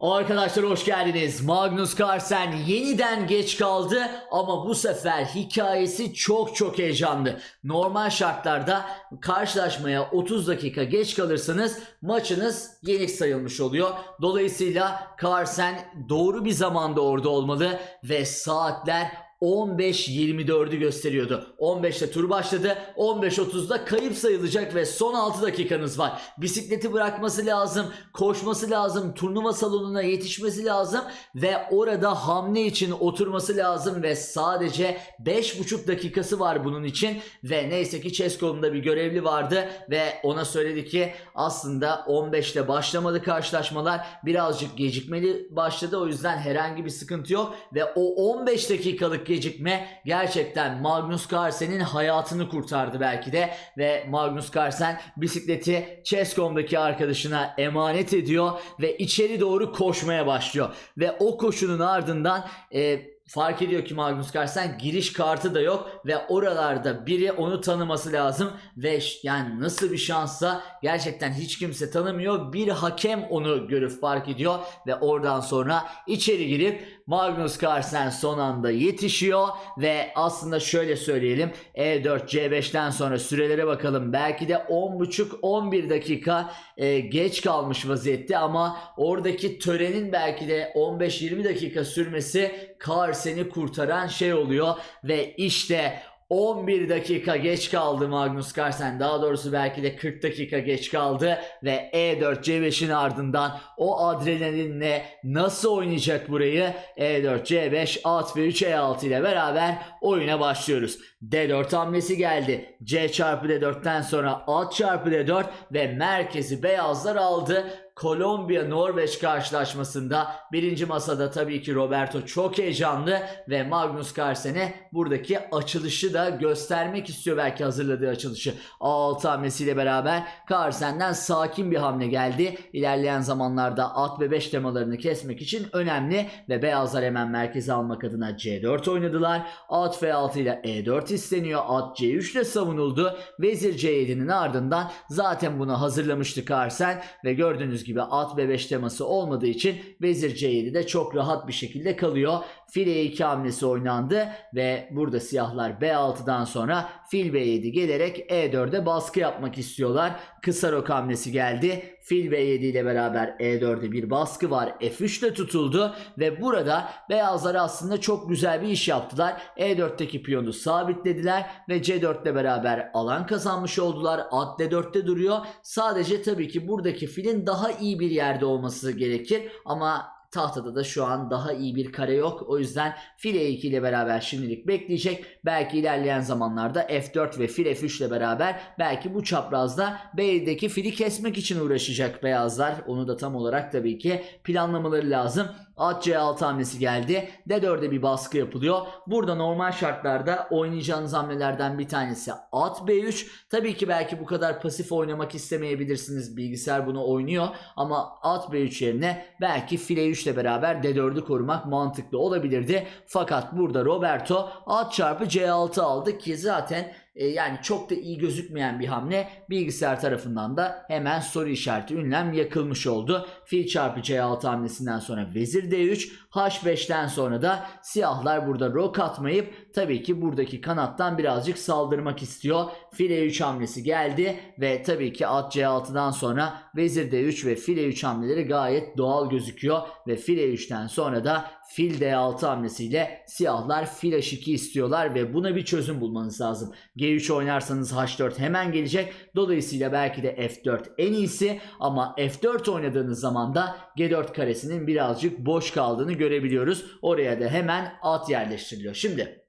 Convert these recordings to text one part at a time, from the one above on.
Arkadaşlar hoş geldiniz. Magnus Carlsen yeniden geç kaldı ama bu sefer hikayesi çok çok heyecanlı. Normal şartlarda karşılaşmaya 30 dakika geç kalırsanız maçınız yenik sayılmış oluyor. Dolayısıyla Carlsen doğru bir zamanda orada olmalı ve saatler 15.24'ü gösteriyordu. 15'te tur başladı. 15.30'da kayıp sayılacak ve son 6 dakikanız var. Bisikleti bırakması lazım, koşması lazım, turnuva salonuna yetişmesi lazım ve orada hamle için oturması lazım ve sadece 5.5 dakikası var bunun için ve neyse ki Çeskov'un bir görevli vardı ve ona söyledi ki aslında 15'te başlamadı karşılaşmalar birazcık gecikmeli başladı o yüzden herhangi bir sıkıntı yok ve o 15 dakikalık gecikme gerçekten Magnus Carlsen'in hayatını kurtardı belki de. Ve Magnus Carlsen bisikleti Chescom'daki arkadaşına emanet ediyor ve içeri doğru koşmaya başlıyor. Ve o koşunun ardından e, fark ediyor ki Magnus Carlsen giriş kartı da yok ve oralarda biri onu tanıması lazım ve yani nasıl bir şansa gerçekten hiç kimse tanımıyor. Bir hakem onu görüp fark ediyor ve oradan sonra içeri girip Magnus Carlsen son anda yetişiyor ve aslında şöyle söyleyelim E4 C5'ten sonra sürelere bakalım belki de 10.5-11 dakika e, geç kalmış vaziyette ama oradaki törenin belki de 15-20 dakika sürmesi Carlsen'i kurtaran şey oluyor ve işte 11 dakika geç kaldı Magnus Carlsen. Daha doğrusu belki de 40 dakika geç kaldı ve E4 C5'in ardından o adrenalinle nasıl oynayacak burayı E4 C5 at ve 3 E6 ile beraber oyuna başlıyoruz. D4 hamlesi geldi. C çarpı D4'ten sonra at çarpı D4 ve merkezi beyazlar aldı. Kolombiya Norveç karşılaşmasında birinci masada tabii ki Roberto çok heyecanlı ve Magnus Carlsen'e buradaki açılışı da göstermek istiyor belki hazırladığı açılışı. A6 hamlesiyle beraber Carlsen'den sakin bir hamle geldi. İlerleyen zamanlarda at ve 5 temalarını kesmek için önemli ve beyazlar hemen merkeze almak adına C4 oynadılar. At F6 ile E4 isteniyor. At C3 ile savunuldu. Vezir C7'nin ardından zaten bunu hazırlamıştı Carlsen ve gördüğünüz gibi at B5 teması olmadığı için Vezir C7'de çok rahat bir şekilde kalıyor. Fil E2 hamlesi oynandı ve burada siyahlar B6'dan sonra fil B7 gelerek E4'e baskı yapmak istiyorlar. Kısa rok hamlesi geldi. Fil B7 ile beraber E4'e bir baskı var. F3 de tutuldu ve burada beyazlar aslında çok güzel bir iş yaptılar. E4'teki piyonu sabitlediler ve C4 ile beraber alan kazanmış oldular. At D4'te duruyor. Sadece tabii ki buradaki filin daha iyi bir yerde olması gerekir ama Tahtada da şu an daha iyi bir kare yok. O yüzden fil E2 ile beraber şimdilik bekleyecek. Belki ilerleyen zamanlarda F4 ve fil F3 ile beraber belki bu çaprazda B'deki fili kesmek için uğraşacak beyazlar. Onu da tam olarak tabii ki planlamaları lazım. At C6 hamlesi geldi. D4'e bir baskı yapılıyor. Burada normal şartlarda oynayacağınız hamlelerden bir tanesi at B3. Tabii ki belki bu kadar pasif oynamak istemeyebilirsiniz. Bilgisayar bunu oynuyor. Ama at B3 yerine belki file 3 ile beraber D4'ü korumak mantıklı olabilirdi. Fakat burada Roberto at çarpı C6 aldı ki zaten e, yani çok da iyi gözükmeyen bir hamle bilgisayar tarafından da hemen soru işareti ünlem yakılmış oldu. Fil çarpı C6 hamlesinden sonra vezir D3 H5'ten sonra da siyahlar burada rok atmayıp tabii ki buradaki kanattan birazcık saldırmak istiyor. Fil E3 hamlesi geldi ve tabii ki at C6'dan sonra vezir D3 ve fil E3 hamleleri gayet doğal gözüküyor ve fil E3'ten sonra da fil D6 hamlesiyle siyahlar fil H2 istiyorlar ve buna bir çözüm bulmanız lazım. G3 oynarsanız H4 hemen gelecek. Dolayısıyla belki de F4 en iyisi ama F4 oynadığınız zaman da G4 karesinin birazcık boş kaldığını görebiliyoruz. Oraya da hemen at yerleştiriliyor. Şimdi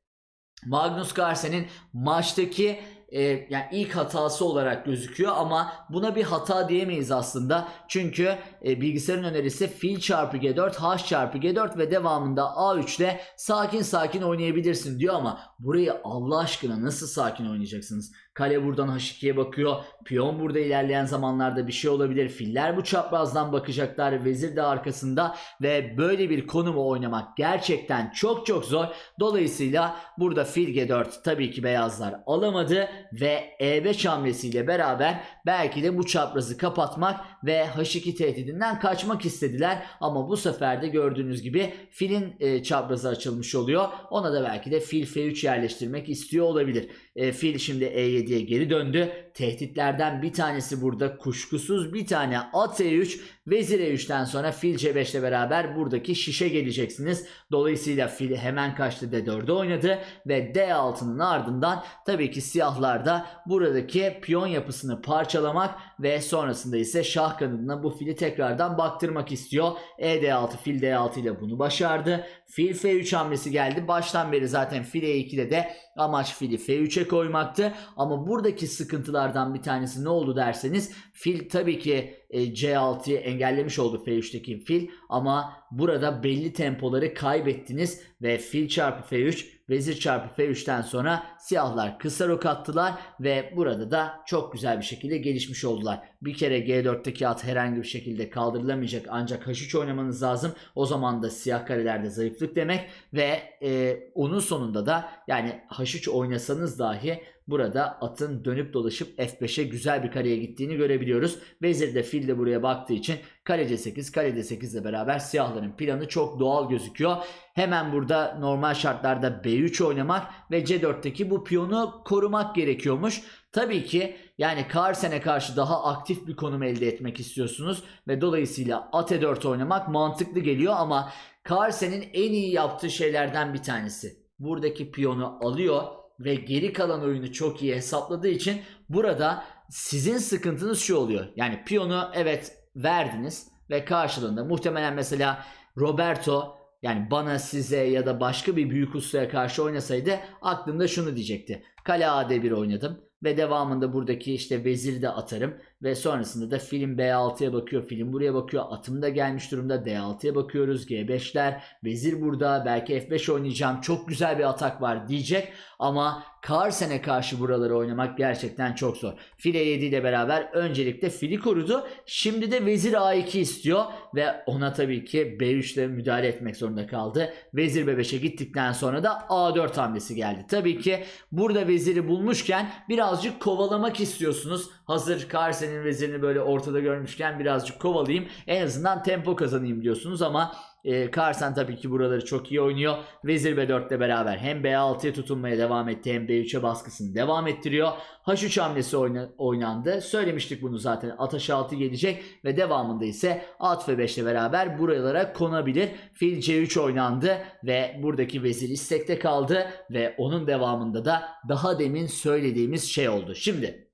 Magnus Carlsen'in maçtaki e, yani ilk hatası olarak gözüküyor ama buna bir hata diyemeyiz aslında. Çünkü e, bilgisayarın önerisi fil çarpı G4, H çarpı G4 ve devamında A3 ile sakin sakin oynayabilirsin diyor ama burayı Allah aşkına nasıl sakin oynayacaksınız? Kale buradan H2'ye bakıyor. Piyon burada ilerleyen zamanlarda bir şey olabilir. Filler bu çaprazdan bakacaklar. Vezir de arkasında ve böyle bir konumu oynamak gerçekten çok çok zor. Dolayısıyla burada fil G4 tabii ki beyazlar alamadı ve E5 hamlesiyle beraber belki de bu çaprazı kapatmak ve H2 tehdidinden kaçmak istediler. Ama bu sefer de gördüğünüz gibi filin e, çaprazı açılmış oluyor. Ona da belki de fil F3 yerleştirmek istiyor olabilir. E, fil şimdi E7'ye geri döndü. Tehditlerden bir tanesi burada kuşkusuz bir tane at E3 vezir E3'ten sonra fil C5 ile beraber buradaki şişe geleceksiniz. Dolayısıyla fil hemen kaçtı D4'e oynadı ve D6'nın ardından tabii ki siyahlar da buradaki piyon yapısını parçalamak ve sonrasında ise şah kanadına bu fili tekrardan baktırmak istiyor. E D6 fil D6 ile bunu başardı. Fil F3 hamlesi geldi. Baştan beri zaten fil E2'de de amaç fili F3'e koymaktı. Ama buradaki sıkıntılardan bir tanesi ne oldu derseniz fil tabii ki C6'yı engellemiş oldu F3'teki fil. Ama burada belli tempoları kaybettiniz ve fil çarpı F3 vezir çarpı F3'ten sonra siyahlar kısa rok attılar ve burada da çok güzel bir şekilde gelişmiş oldular. Bir kere G4'teki at herhangi bir şekilde kaldırılamayacak ancak H3 oynamanız lazım. O zaman da siyah karelerde zayıflık demek ve e, onun sonunda da yani H3 oynasanız dahi burada atın dönüp dolaşıp F5'e güzel bir kareye gittiğini görebiliyoruz. Vezir de fil de buraya baktığı için kale C8, kale D8 ile beraber siyahların planı çok doğal gözüküyor. Hemen burada normal şartlarda B3 oynamak ve C4'teki bu piyonu korumak gerekiyormuş. Tabii ki yani Carlsen'e karşı daha aktif bir konum elde etmek istiyorsunuz ve dolayısıyla at E4 oynamak mantıklı geliyor ama Carlsen'in en iyi yaptığı şeylerden bir tanesi. Buradaki piyonu alıyor ve geri kalan oyunu çok iyi hesapladığı için burada sizin sıkıntınız şu oluyor. Yani piyonu evet verdiniz ve karşılığında muhtemelen mesela Roberto yani bana size ya da başka bir büyük ustaya karşı oynasaydı aklında şunu diyecekti. Kale AD1 oynadım ve devamında buradaki işte veziri de atarım ve sonrasında da film B6'ya bakıyor film buraya bakıyor atım da gelmiş durumda D6'ya bakıyoruz G5'ler vezir burada belki F5 oynayacağım çok güzel bir atak var diyecek ama Carlsen'e karşı buraları oynamak gerçekten çok zor. File 7 ile beraber öncelikle fili korudu. Şimdi de vezir A2 istiyor ve ona tabii ki B3 ile müdahale etmek zorunda kaldı. Vezir B5'e gittikten sonra da A4 hamlesi geldi. Tabii ki burada veziri bulmuşken birazcık kovalamak istiyorsunuz. Hazır Carlsen'in vezirini böyle ortada görmüşken birazcık kovalayayım. En azından tempo kazanayım diyorsunuz ama e, Carlsen tabii ki buraları çok iyi oynuyor. Vezir B4 ile beraber hem B6'ya tutunmaya devam etti hem B3'e baskısını devam ettiriyor. H3 hamlesi oyna, oynandı. Söylemiştik bunu zaten. At H6 gelecek ve devamında ise at F5 ile beraber buralara konabilir. Fil C3 oynandı ve buradaki vezir istekte kaldı ve onun devamında da daha demin söylediğimiz şey oldu. Şimdi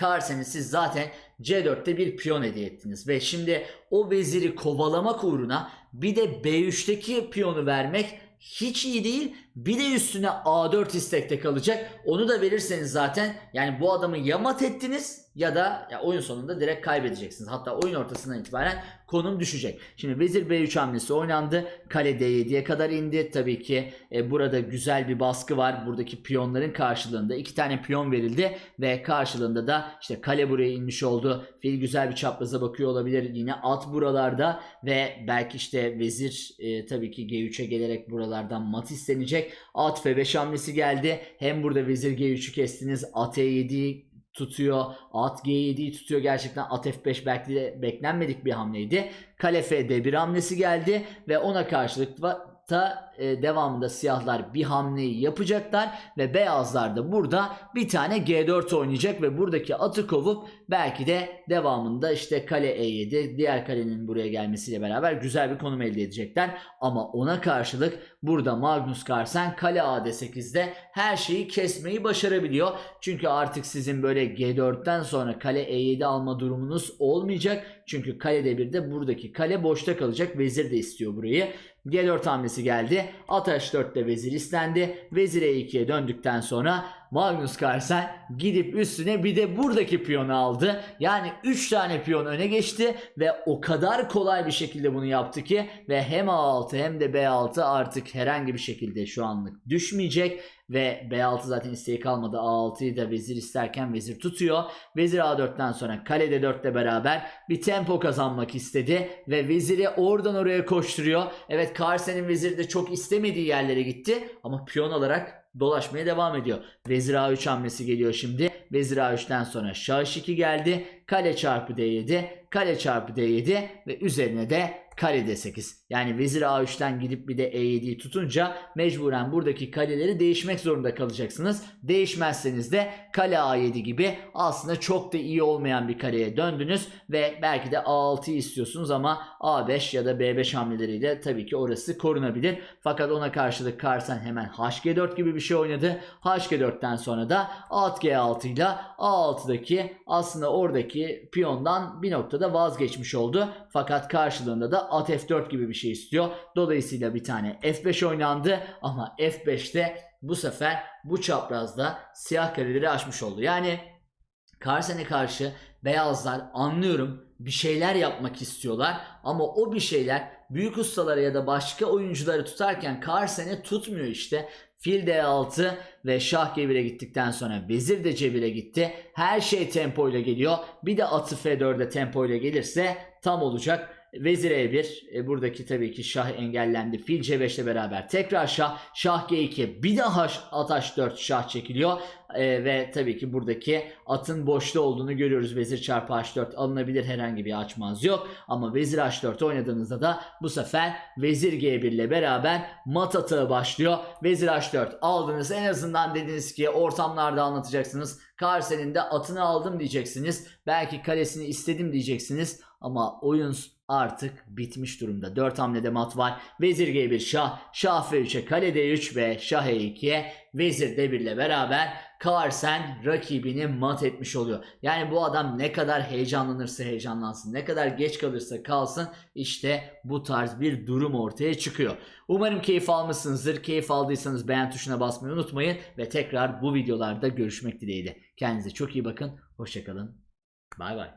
Carlsen'i siz zaten C4'te bir piyon hediye ettiniz ve şimdi o veziri kovalamak uğruna bir de B3'teki piyonu vermek hiç iyi değil. Bir de üstüne A4 istekte kalacak. Onu da verirseniz zaten yani bu adamı ya mat ettiniz ya da ya oyun sonunda direkt kaybedeceksiniz. Hatta oyun ortasından itibaren konum düşecek. Şimdi vezir B3 hamlesi oynandı. Kale D7'ye kadar indi. Tabii ki e, burada güzel bir baskı var. Buradaki piyonların karşılığında iki tane piyon verildi ve karşılığında da işte kale buraya inmiş oldu. Fil güzel bir çapraza bakıyor olabilir. Yine at buralarda ve belki işte vezir e, tabii ki G3'e gelerek buralardan mat istenecek. At F5 hamlesi geldi. Hem burada vezir G3'ü kestiniz. At E7'yi tutuyor. At G7'yi tutuyor. Gerçekten at F5 belki de beklenmedik bir hamleydi. Kale F D1 hamlesi geldi ve ona karşılık ta e, devamında siyahlar bir hamleyi yapacaklar ve beyazlar da burada bir tane G4 oynayacak ve buradaki atı kovup belki de devamında işte kale E7 diğer kalenin buraya gelmesiyle beraber güzel bir konum elde edecekler. Ama ona karşılık burada Magnus Carlsen kale AD8'de her şeyi kesmeyi başarabiliyor. Çünkü artık sizin böyle G4'ten sonra kale E7 alma durumunuz olmayacak. Çünkü kale D1'de buradaki kale boşta kalacak. Vezir de istiyor burayı. G4 hamlesi geldi. At H4'te vezir istendi. Vezir E2'ye döndükten sonra Magnus Carlsen gidip üstüne bir de buradaki piyonu aldı. Yani 3 tane piyon öne geçti ve o kadar kolay bir şekilde bunu yaptı ki ve hem A6 hem de B6 artık herhangi bir şekilde şu anlık düşmeyecek ve B6 zaten isteği kalmadı. A6'yı da vezir isterken vezir tutuyor. Vezir A4'ten sonra kale D4 ile beraber bir tempo kazanmak istedi ve veziri oradan oraya koşturuyor. Evet Carlsen'in veziri de çok istemediği yerlere gitti ama piyon olarak dolaşmaya devam ediyor. Vezir A3 hamlesi geliyor şimdi. Vezir A3'ten sonra Şah 2 geldi. Kale çarpı D7, kale çarpı D7 ve üzerine de kale D8. Yani vezir A3'ten gidip bir de E7'yi tutunca mecburen buradaki kaleleri değişmek zorunda kalacaksınız. Değişmezseniz de kale A7 gibi aslında çok da iyi olmayan bir kaleye döndünüz ve belki de A6'yı istiyorsunuz ama A5 ya da B5 hamleleriyle tabii ki orası korunabilir. Fakat ona karşılık Carlsen hemen HG4 gibi bir şey oynadı. HG4'ten sonra da at G6 ile A6'daki aslında oradaki piyondan bir noktada vazgeçmiş oldu. Fakat karşılığında da at F4 gibi bir şey istiyor. Dolayısıyla bir tane F5 oynandı ama F5'te bu sefer bu çaprazda siyah kareleri aşmış oldu. Yani Carlsen'e karşı beyazlar anlıyorum bir şeyler yapmak istiyorlar ama o bir şeyler büyük ustalara ya da başka oyuncuları tutarken Carlsen'e tutmuyor işte. Fil D6 ve Şah G1'e gittikten sonra Vezir de C1'e gitti. Her şey tempo ile geliyor. Bir de atı F4'e tempo ile gelirse tam olacak. Vezir E1 e, buradaki tabii ki Şah engellendi. Fil C5 ile beraber tekrar Şah. Şah G2 bir daha at H4 Şah çekiliyor. E, ve tabii ki buradaki atın boşta olduğunu görüyoruz. Vezir çarpı H4 alınabilir herhangi bir açmaz yok. Ama Vezir H4 oynadığınızda da bu sefer Vezir G1 ile beraber mat atağı başlıyor. Vezir H4 aldınız en azından dediniz ki ortamlarda anlatacaksınız. Carlsen'in de atını aldım diyeceksiniz. Belki kalesini istedim diyeceksiniz. Ama oyun artık bitmiş durumda. 4 hamlede mat var. Vezir G1 Şah, Şah F3'e kale D3 ve Şah E2'ye Vezir D1 ile beraber Carlsen rakibini mat etmiş oluyor. Yani bu adam ne kadar heyecanlanırsa heyecanlansın, ne kadar geç kalırsa kalsın işte bu tarz bir durum ortaya çıkıyor. Umarım keyif almışsınızdır. Keyif aldıysanız beğen tuşuna basmayı unutmayın ve tekrar bu videolarda görüşmek dileğiyle. Kendinize çok iyi bakın. Hoşçakalın. Bay bay.